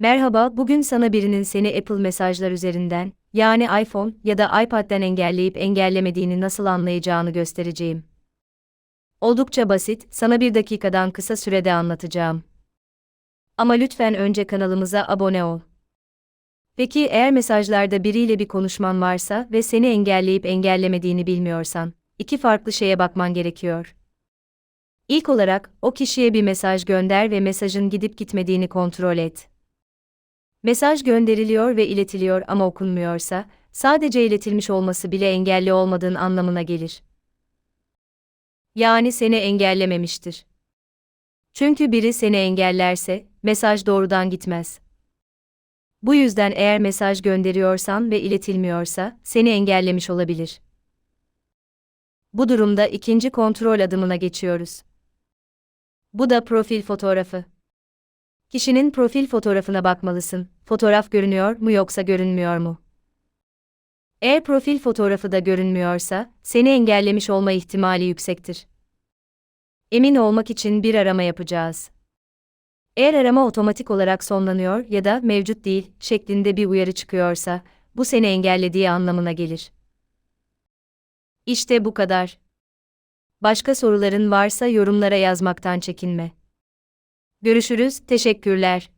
Merhaba, bugün sana birinin seni Apple mesajlar üzerinden, yani iPhone ya da iPad'den engelleyip engellemediğini nasıl anlayacağını göstereceğim. Oldukça basit, sana bir dakikadan kısa sürede anlatacağım. Ama lütfen önce kanalımıza abone ol. Peki eğer mesajlarda biriyle bir konuşman varsa ve seni engelleyip engellemediğini bilmiyorsan, iki farklı şeye bakman gerekiyor. İlk olarak, o kişiye bir mesaj gönder ve mesajın gidip gitmediğini kontrol et. Mesaj gönderiliyor ve iletiliyor ama okunmuyorsa, sadece iletilmiş olması bile engelli olmadığın anlamına gelir. Yani seni engellememiştir. Çünkü biri seni engellerse, mesaj doğrudan gitmez. Bu yüzden eğer mesaj gönderiyorsan ve iletilmiyorsa, seni engellemiş olabilir. Bu durumda ikinci kontrol adımına geçiyoruz. Bu da profil fotoğrafı. Kişinin profil fotoğrafına bakmalısın. Fotoğraf görünüyor mu yoksa görünmüyor mu? Eğer profil fotoğrafı da görünmüyorsa, seni engellemiş olma ihtimali yüksektir. Emin olmak için bir arama yapacağız. Eğer arama otomatik olarak sonlanıyor ya da mevcut değil şeklinde bir uyarı çıkıyorsa, bu seni engellediği anlamına gelir. İşte bu kadar. Başka soruların varsa yorumlara yazmaktan çekinme. Görüşürüz, teşekkürler.